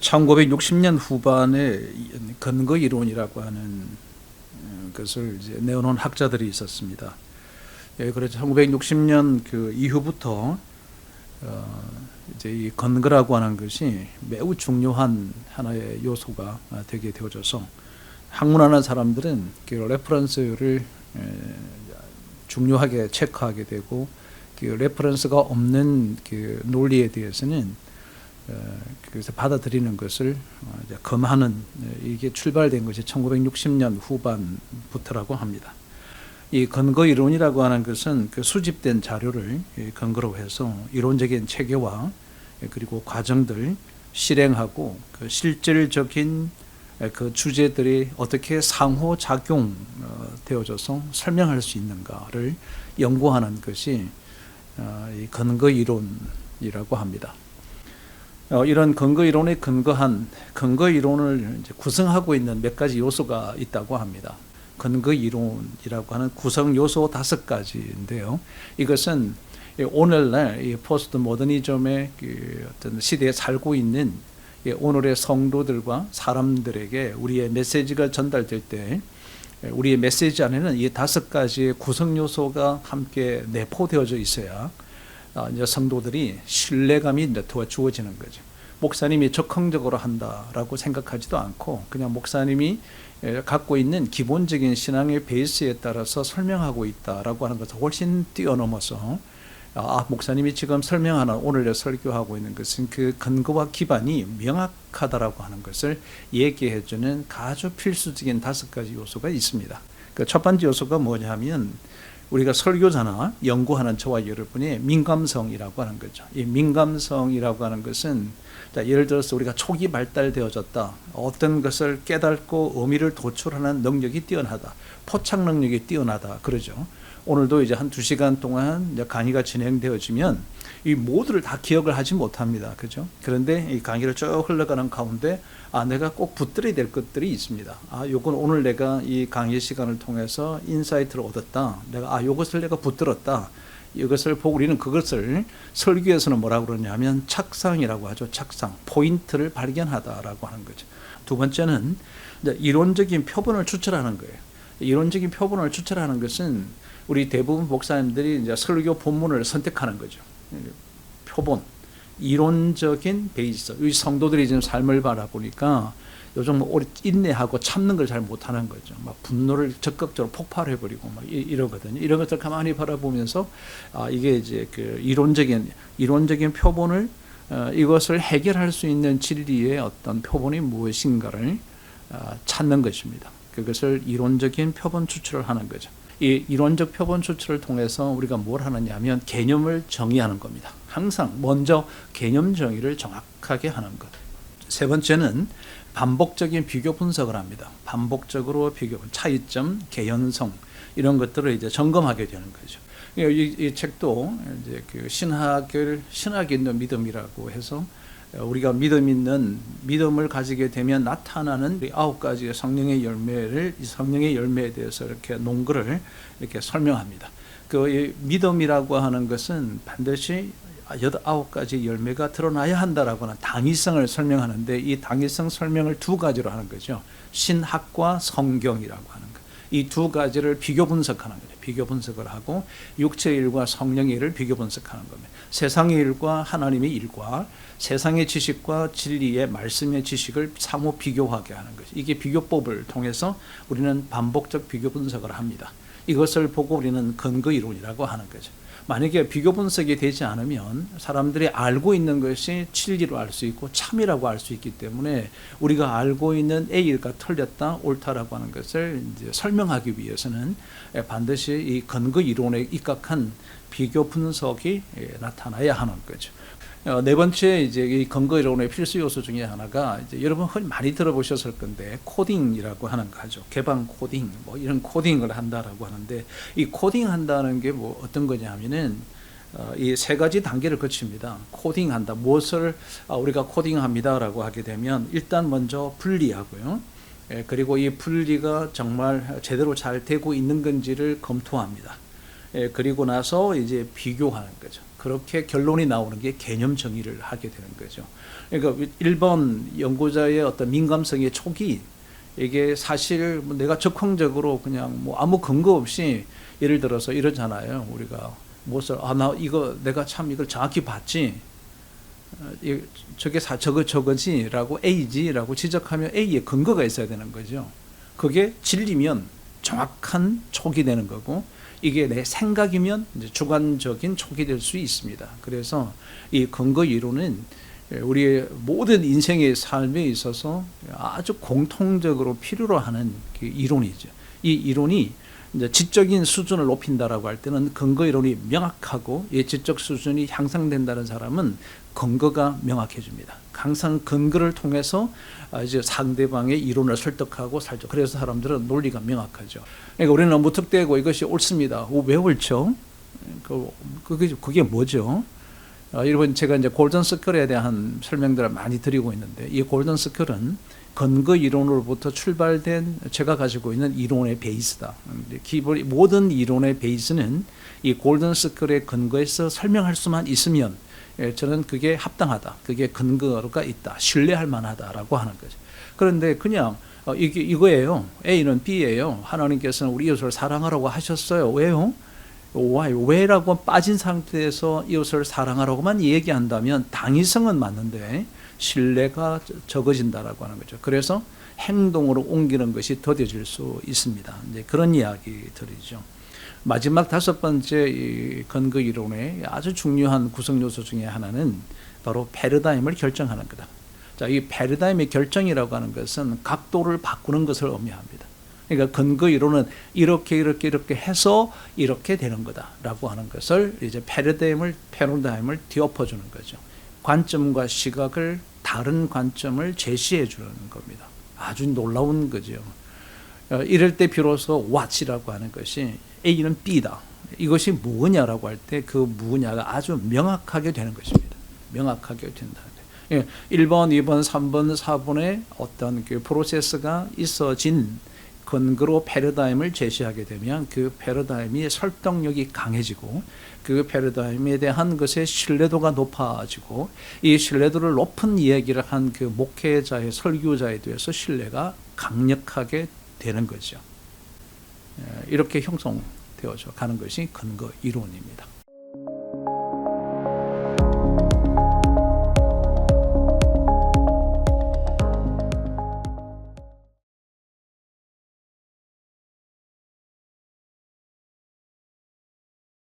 1960년 후반에 근거 이론이라고 하는 어, 것을 이제 내어놓은 학자들이 있었습니다. 예, 그래서 1960년 그 이후부터 어, 이제 이 근거라고 하는 것이 매우 중요한 하나의 요소가 되게 되어져서 학문하는 사람들은 그 레퍼런스를 에, 중요하게 체크하게 되고 그 레퍼런스가 없는 그 논리에 대해서는 어, 그래서 받아들이는 것을 어, 검하는 어, 이게 출발된 것이 1960년 후반부터라고 합니다. 이 근거 이론이라고 하는 것은 그 수집된 자료를 근거로 해서 이론적인 체계와 그리고 과정들 실행하고 그 실질적인 그 주제들이 어떻게 상호 작용 되어져서 설명할 수 있는가를 연구하는 것이 이 근거 이론이라고 합니다. 어, 이런 근거 이론에 근거한 근거 이론을 구성하고 있는 몇 가지 요소가 있다고 합니다. 근거 이론이라고 하는 구성 요소 다섯 가지인데요. 이것은 오늘날 이 포스트 모더니즘의 그 어떤 시대에 살고 있는 오늘의 성도들과 사람들에게 우리의 메시지가 전달될 때 우리의 메시지 안에는 이 다섯 가지의 구성 요소가 함께 내포되어져 있어야 아, 이제 성도들이 신뢰감이 더 주어지는 거죠. 목사님이 적극적으로 한다라고 생각하지도 않고 그냥 목사님이 갖고 있는 기본적인 신앙의 베이스에 따라서 설명하고 있다라고 하는 것을 훨씬 뛰어넘어서 아, 목사님이 지금 설명하는 오늘의 설교하고 있는 것은 그 근거와 기반이 명확하다라고 하는 것을 얘기해 주는 아주 필수적인 다섯 가지 요소가 있습니다. 그 첫 번째 요소가 뭐냐면 우리가 설교자나 연구하는 저와 여러분의 민감성이라고 하는 거죠. 이 민감성이라고 하는 것은 예를 들어서 우리가 초기 발달되어졌다. 어떤 것을 깨닫고 의미를 도출하는 능력이 뛰어나다. 포착 능력이 뛰어나다. 그러죠. 오늘도 이제 한 두 시간 동안 강의가 진행되어지면 이 모두를 다 기억을 하지 못합니다. 그죠? 그런데 이 강의를 쭉 흘러가는 가운데 아, 내가 꼭 붙들어야 될 것들이 있습니다. 아, 요건 오늘 내가 이 강의 시간을 통해서 인사이트를 얻었다. 내가 아, 요것을 내가 붙들었다. 이것을 보고 우리는 그것을 설교에서는 뭐라고 그러냐면 착상이라고 하죠. 착상. 포인트를 발견하다라고 하는 거죠. 두 번째는 이론적인 표본을 추출하는 거예요. 이론적인 표본을 추출하는 것은 우리 대부분 목사님들이 이제 설교 본문을 선택하는 거죠. 표본, 이론적인 베이스. 이 성도들이 지금 삶을 바라보니까 요즘 뭐 오래 인내하고 참는 걸 잘 못하는 거죠. 막 분노를 적극적으로 폭발해버리고 막 이러거든요. 이런 것들 가만히 바라보면서 아 이게 이제 그 이론적인 이론적인 표본을 어, 이것을 해결할 수 있는 진리의 어떤 표본이 무엇인가를 어, 찾는 것입니다. 그것을 이론적인 표본 추출을 하는 거죠. 이 이론적 표본 추출을 통해서 우리가 뭘 하느냐면 개념을 정의하는 겁니다. 항상 먼저 개념 정의를 정확하게 하는 것. 세 번째는 반복적인 비교 분석을 합니다. 반복적으로 비교, 차이점, 개연성 이런 것들을 이제 점검하게 되는 거죠. 이, 이 책도 이제 그 신학을 신학 있는 믿음이라고 해서 우리가 믿음 있는 믿음을 가지게 되면 나타나는 아홉 가지의 성령의 열매를 이 성령의 열매에 대해서 이렇게 논거를 이렇게 설명합니다. 그 믿음이라고 하는 것은 반드시 여덟 아홉 가지 열매가 드러나야 한다라고 하는 당위성을 설명하는데 이 당위성 설명을 두 가지로 하는 거죠. 신학과 성경이라고 하는 것. 이 두 가지를 비교 분석하는 거죠. 비교 분석을 하고 육체의 일과 성령의 일을 비교 분석하는 겁니다. 세상의 일과 하나님의 일과 세상의 지식과 진리의 말씀의 지식을 상호 비교하게 하는 거죠. 이게 비교법을 통해서 우리는 반복적 비교 분석을 합니다. 이것을 보고 우리는 근거 이론이라고 하는 거죠. 만약에 비교 분석이 되지 않으면 사람들이 알고 있는 것이 진리로 알 수 있고 참이라고 알 수 있기 때문에 우리가 알고 있는 A가 틀렸다 옳다라고 하는 것을 설명하기 위해서는 반드시 이 근거 이론에 입각한 비교 분석이 나타나야 하는 거죠. 어, 네 번째 이제 이 근거 이론의 필수 요소 중에 하나가 이제 여러분 흔히 많이 들어보셨을 건데 코딩이라고 하는 거죠. 개방 코딩 뭐 이런 코딩을 한다라고 하는데 이 코딩 한다는 게 뭐 어떤 거냐면은 어, 이세 가지 단계를 거칩니다. 코딩한다. 무엇을 아, 우리가 코딩합니다라고 하게 되면 일단 먼저 분리하고요. 예, 그리고 이 분리가 정말 제대로 잘 되고 있는 건지를 검토합니다. 예, 그리고 나서 이제 비교하는 거죠. 그렇게 결론이 나오는 게 개념 정의를 하게 되는 거죠. 그러니까 1번 연구자의 어떤 민감성의 촉이 이게 사실 뭐 내가 적황적으로 그냥 뭐 아무 근거 없이 예를 들어서 이러잖아요. 우리가 무엇을 아나 이거 내가 참 이걸 정확히 봤지. 어, 이- 저게 사 저거 저거지라고 A지라고 지적하면 A에 근거가 있어야 되는 거죠. 그게 진리면 정확한 촉이 되는 거고 이게 내 생각이면 주관적인 촉이 될 수 있습니다. 그래서 이 근거 이론은 우리의 모든 인생의 삶에 있어서 아주 공통적으로 필요로 하는 그 이론이죠. 이 이론이 지적인 수준을 높인다라고 할 때는 근거 이론이 명확하고 이 지적 수준이 향상된다는 사람은 근거가 명확해집니다. 항상 근거를 통해서 아, 이제 상대방의 이론을 설득하고 살죠. 그래서 사람들은 논리가 명확하죠. 그러니까 우리는 무턱대고 이것이 옳습니다. 어, 왜 옳죠? 그 그게 그게 뭐죠? 어, 여러분 제가 이제 골든 서클에 대한 설명들을 많이 드리고 있는데 이 골든 서클은 근거 이론으로부터 출발된 제가 가지고 있는 이론의 베이스다. 기본 모든 이론의 베이스는 이 골든 서클의 근거에서 설명할 수만 있으면 예, 저는 그게 합당하다. 그게 근거가 있다. 신뢰할 만하다라고 하는 거죠. 그런데 그냥 어, 이게 이거예요. A는 B예요. 하나님께서는 우리 이웃을 사랑하라고 하셨어요. 왜요? why, 왜라고 빠진 상태에서 이웃을 사랑하라고만 얘기한다면 당위성은 맞는데 신뢰가 적어진다라고 하는 거죠. 그래서 행동으로 옮기는 것이 더뎌질 수 있습니다. 이제 그런 이야기들이죠. 마지막 다섯 번째 이 근거 이론의 아주 중요한 구성 요소 중에 하나는 바로 패러다임을 결정하는 거다. 자, 이 패러다임의 결정이라고 하는 것은 각도를 바꾸는 것을 의미합니다. 그러니까 근거 이론은 이렇게 이렇게 이렇게 해서 이렇게 되는 거다라고 하는 것을 이제 패러다임을 패러다임을 뒤엎어 주는 거죠. 관점과 시각을 다른 관점을 제시해 주는 겁니다. 아주 놀라운 거죠. 어, 이럴 때 비로소 what이라고 하는 것이 A는 B다. 이것이 무엇냐라고 할 때그 무엇냐가 아주 명확하게 되는 것입니다. 명확하게 된다. 예, 1번, 2번, 3번, 4번의 어떤 그 프로세스가 있어진 근거로 패러다임을 제시하게 되면 그 패러다임이 설득력이 강해지고 그 패러다임에 대한 것의 신뢰도가 높아지고 이 신뢰도를 높은 이야기를 한 그 목회자의 설교자에 대해서 신뢰가 강력하게 되는 거죠. 예, 이렇게 형성되어져 가는 것이 근거 이론입니다.